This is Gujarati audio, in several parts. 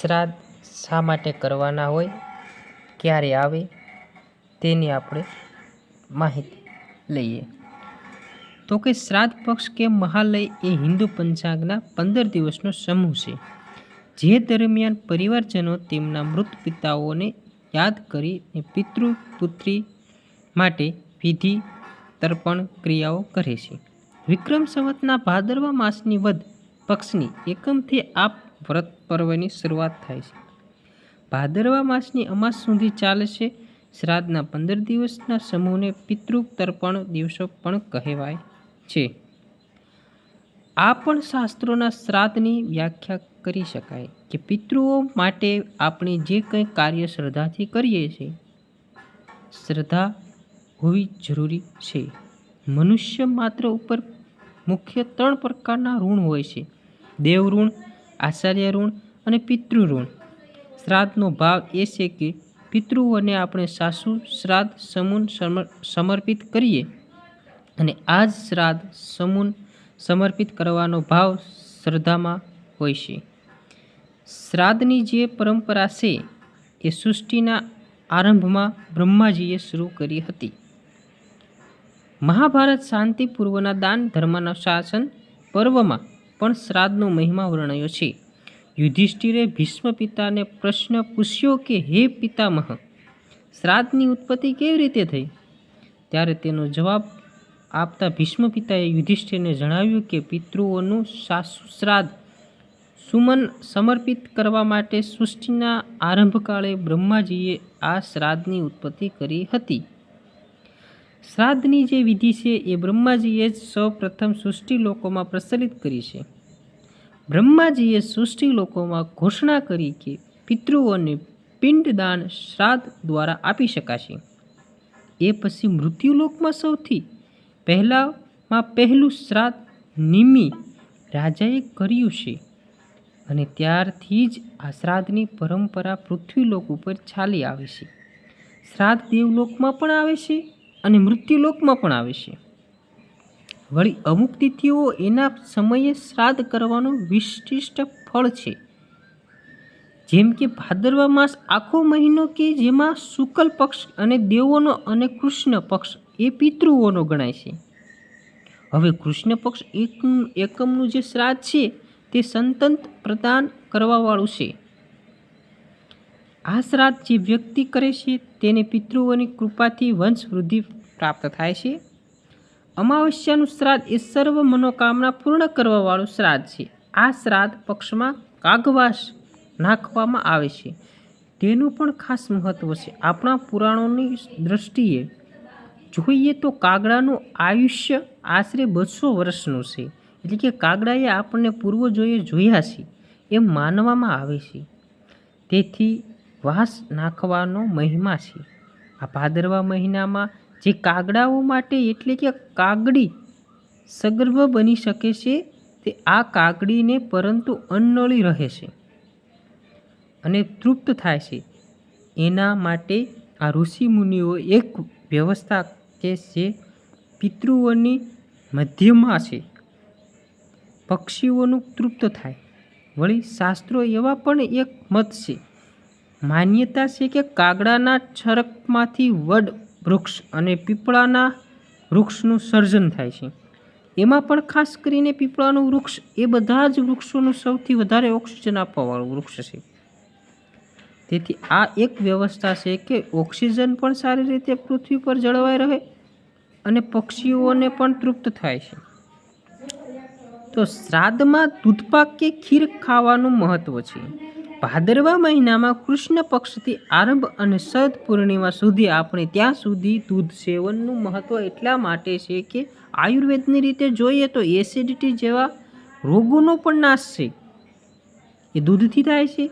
શ્રાદ્ધ શા માટે કરવાના હોય, ક્યારે આવે, તેની આપણે માહિતી લઈએ. તો કે શ્રાદ્ધ પક્ષ કે મહાલય એ હિન્દુ પંચાંગના પંદર દિવસનો સમૂહ છે. જે દરમિયાન પરિવારજનો તેમના મૃત પિતાઓને યાદ કરીને પિતૃ, પુત્રી માટે વિધિ, તર્પણ, ક્રિયાઓ કરે છે. વિક્રમ સંવતના ભાદરવા માસની વધ પક્ષની એકમથી આ વ્રત પર્વની શરૂઆત થાય છે. ભાદરવા માસની અમાસ સુધી ચાલશે શ્રાદ્ધના પંદર દિવસના સમૂહને પિતૃ તર્પણ દિવસો પણ કહેવાય છે. આ પણ શાસ્ત્રોના શ્રાદ્ધની વ્યાખ્યા કરી શકાય કે પિતૃઓ માટે આપણે જે કંઈ કાર્ય શ્રદ્ધાથી કરીએ છીએ, શ્રદ્ધા હોવી જરૂરી છે. મનુષ્ય માત્ર ઉપર મુખ્ય ત્રણ પ્રકારના ઋણ હોય છે. દેવ ઋણ આચાર્ય ઋણ અને પિતૃ શ્રાદ્ધનો ભાવ એ છે કે પિતૃઓને આપણે સાસુ શ્રાદ્ધ સમૂન સમર્પિત કરીએ અને આ જ શ્રાદ્ધ સમૂન સમર્પિત કરવાનો ભાવ શ્રદ્ધામાં હોય છે. શ્રાદ્ધની જે પરંપરા છે એ સૃષ્ટિના આરંભમાં બ્રહ્માજીએ શરૂ કરી હતી. મહાભારત શાંતિ પૂર્વના દાન ધર્મના શાસન પર્વમાં પણ શ્રાદ્ધનો મહિમા વર્ણ્યો છે. યુધિષ્ઠિરે ભીષ્મ પિતાને પ્રશ્ન પૂછ્યો કે, હે પિતામહ, શ્રાદ્ધની ઉત્પત્તિ કેવી રીતે થઈ? ત્યારે તેનો જવાબ આપતા ભીષ્મ પિતાએ યુધિષ્ઠિરને જણાવ્યું કે, પિતૃઓનું સાસુ શ્રાદ્ધ સુમન સમર્પિત કરવા માટે સૃષ્ટિના આરંભકાળે બ્રહ્માજીએ આ શ્રાદ્ધની ઉત્પત્તિ કરી હતી. શ્રાદ્ધની જે વિધિ છે એ બ્રહ્માજીએ જ સૌ પ્રથમ સૃષ્ટિ લોકોમાં પ્રચલિત કરી છે. બ્રહ્માજીએ સૃષ્ટિ લોકોમાં ઘોષણા કરી કે પિતૃઓને પિંડદાન શ્રાદ્ધ દ્વારા આપી શકાશે. એ પછી મૃત્યુલોકમાં સૌથી પહેલાંમાં પહેલું શ્રાદ્ધ નિમિ રાજાએ કર્યું છે અને ત્યારથી જ આ શ્રાદ્ધની પરંપરા પૃથ્વીલોક ઉપર ચાલી આવે છે. શ્રાદ્ધ દેવલોકમાં પણ આવે છે અને મૃત્યુલોકમાં પણ આવે છે. વળી અમુક તિથિઓ એના સમયે શ્રાદ્ધ કરવાનું વિશિષ્ટ ફળ છે. જેમ કે ભાદરવા માસ આખો મહિનો કે જેમાં શુક્લ પક્ષ અને દેવોનો અને કૃષ્ણ પક્ષ એ પિતૃઓનો ગણાય છે. હવે કૃષ્ણ પક્ષ એક એકમનું જે શ્રાદ્ધ છે તે સંતંત પ્રદાન કરવાવાળું છે. આ શ્રાદ્ધ જે વ્યક્તિ કરે છે, તેને પિતૃઓની કૃપાથી વંશ વૃદ્ધિ પ્રાપ્ત થાય છે. અમાવસ્યાનું શ્રાદ્ધ એ સર્વ મનોકામના પૂર્ણ કરવાવાળું શ્રાદ્ધ છે. આ શ્રાદ્ધ પક્ષમાં કાગવાસ નાખવામાં આવે છે. તેનું પણ ખાસ મહત્ત્વ છે. આપણા પુરાણોની દૃષ્ટિએ જોઈએ તો કાગડાનું આયુષ્ય આશરે બસો વર્ષનું છે. એટલે કે કાગડાએ આપણને પૂર્વજોએ જોયા છે. એમ માનવામાં આવે છે. તેથી વાસ નાખવાનો મહિમા છે. આ ભાદરવા મહિનામાં જે કાગડાઓ માટે એટલે કે કાગડી સગર્ભ બની શકે છે, તે આ કાગડીને પરંતુ અન્નળી રહે છે અને તૃપ્ત થાય છે. એના માટે આ ઋષિ મુનિઓ એક વ્યવસ્થા કે જે પિતૃઓની મધ્યમાં છે. પક્ષીઓનું તૃપ્ત થાય. વળી શાસ્ત્રો એવા પણ એક મત છે. માન્યતા છે કે કાગડાના છરકમાંથી વડ, વૃક્ષ અને પીપળાના વૃક્ષનું સર્જન થાય છે. એમાં પણ ખાસ કરીને પીપળાનું વૃક્ષ એ બધા જ વૃક્ષોનું સૌથી વધારે ઓક્સિજન આપવાવાળું વૃક્ષ છે. તેથી આ એક વ્યવસ્થા છે કે ઓક્સિજન પણ સારી રીતે પૃથ્વી પર જળવાઈ રહે અને પક્ષીઓને પણ તૃપ્ત થાય છે. તો શ્રાદ્ધમાં દૂધપાક કે ખીર ખાવાનું મહત્ત્વ છે. ભાદરવા મહિનામાં કૃષ્ણ પક્ષથી આરંભ અને સદ પૂર્ણિમા સુધી આપણે ત્યાં સુધી દૂધ સેવનનું મહત્ત્વ એટલા માટે છે કે આયુર્વેદની રીતે જોઈએ તો એસિડિટી જેવા રોગોનો પણ નાશ છે. એ દૂધથી થાય છે.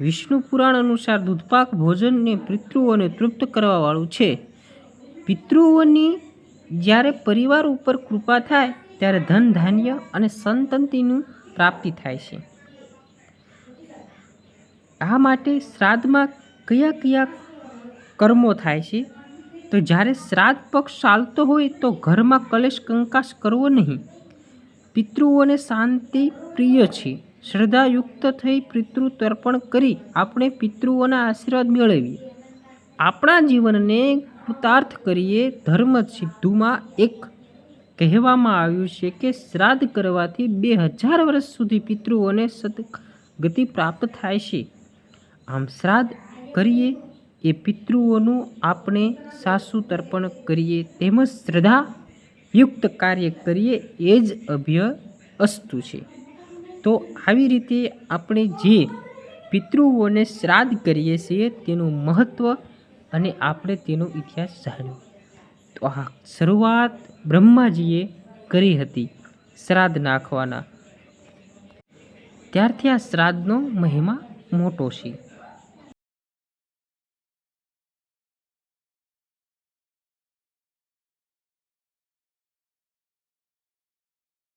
વિષ્ણુ પુરાણ અનુસાર દૂધપાક ભોજનને પિતૃઓને તૃપ્ત કરવાવાળું છે. પિતૃઓની જ્યારે પરિવાર ઉપર કૃપા થાય, ત્યારે ધન, ધાન્ય અને સંતતિનું પ્રાપ્તિ થાય છે. આ માટે શ્રાદ્ધમાં કયા કયા કર્મો થાય છે? તો જ્યારે શ્રાદ્ધ પક્ષ ચાલતો હોય તો ઘરમાં કલેશ કંકાશ કરવો નહીં. પિતૃઓને શાંતિ પ્રિય છે. શ્રદ્ધાયુક્ત થઈ પિતૃ તર્પણ કરી આપણે પિતૃઓના આશીર્વાદ મેળવીએ. આપણા જીવનને કૃતાર્થ કરીએ ધર્મ સિદ્ધુમાં એક કહેવામાં આવ્યું છે કે શ્રાદ્ધ કરવાથી બે હજાર વર્ષ સુધી પિતૃઓને સદગતિ પ્રાપ્ત થાય છે. આમ શ્રાદ્ધ કરીએ એ પિતૃઓનું આપણે સાસુ તર્પણ કરીએ તેમજ શ્રદ્ધાયુક્ત કાર્ય કરીએ એ જ અભ્ય અસ્તુ છે. તો આવી રીતે આપણે જે પિતૃઓને શ્રાદ્ધ કરીએ છીએ તેનું મહત્ત્વ અને આપણે તેનો ઇતિહાસ જાણ્યો. તો આ શરૂઆત બ્રહ્માજીએ કરી હતી શ્રાદ્ધ નાખવાના. ત્યારથી આ શ્રાદ્ધનો મહિમા મોટો છે.